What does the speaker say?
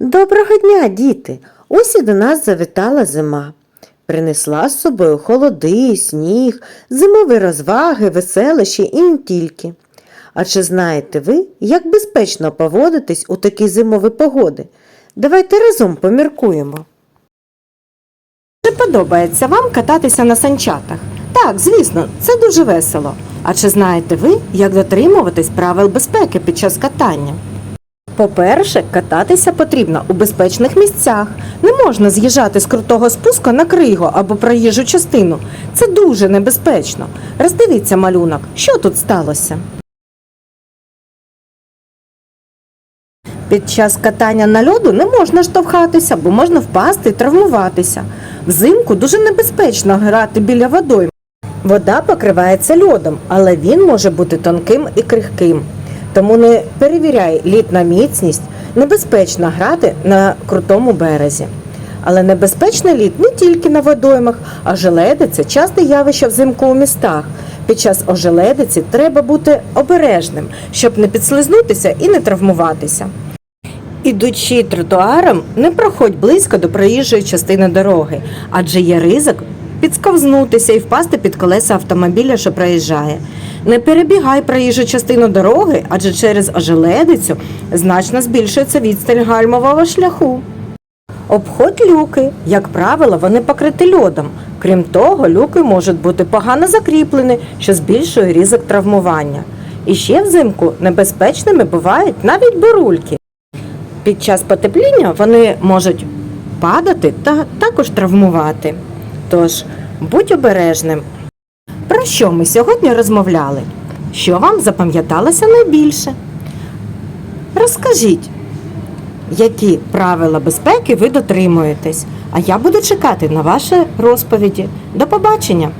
Доброго дня, діти! Ось і до нас завітала зима. Принесла з собою холоди, сніг, зимові розваги, веселощі і не тільки. А чи знаєте ви, як безпечно поводитись у такі зимові погоди? Давайте разом поміркуємо. Чи подобається вам кататися на санчатах? Так, звісно, це дуже весело. А чи знаєте ви, як дотримуватись правил безпеки під час катання? По-перше, кататися потрібно у безпечних місцях. Не можна з'їжджати з крутого спуску на кригу або проїжджу частину. Це дуже небезпечно. Роздивіться малюнок, що тут сталося. Під час катання на льоду не можна штовхатися, бо можна впасти і травмуватися. Взимку дуже небезпечно грати біля водойм. Вода покривається льодом, але він може бути тонким і крихким. Тому не перевіряй лід на міцність, небезпечно грати на крутому березі. Але небезпечний лід не тільки на водоймах, а желедиця часте явище взимку у містах. Під час ожеледиці треба бути обережним, щоб не підслизнутися і не травмуватися. Ідучи тротуаром, не проходь близько до проїжджої частини дороги, адже є ризик підсковзнутися і впасти під колеса автомобіля, що проїжджає. Не перебігай проїжджу частину дороги, адже через ожеледицю значно збільшується відстань гальмового шляху. Обходь люки. Як правило, вони покриті льодом. Крім того, люки можуть бути погано закріплені, що збільшує ризик травмування. І ще взимку небезпечними бувають навіть бурульки. Під час потепління вони можуть падати та також травмувати. Тож будь обережним. Про що ми сьогодні розмовляли? Що вам запам'яталося найбільше? Розкажіть, які правила безпеки ви дотримуєтесь, а я буду чекати на ваші розповіді. До побачення!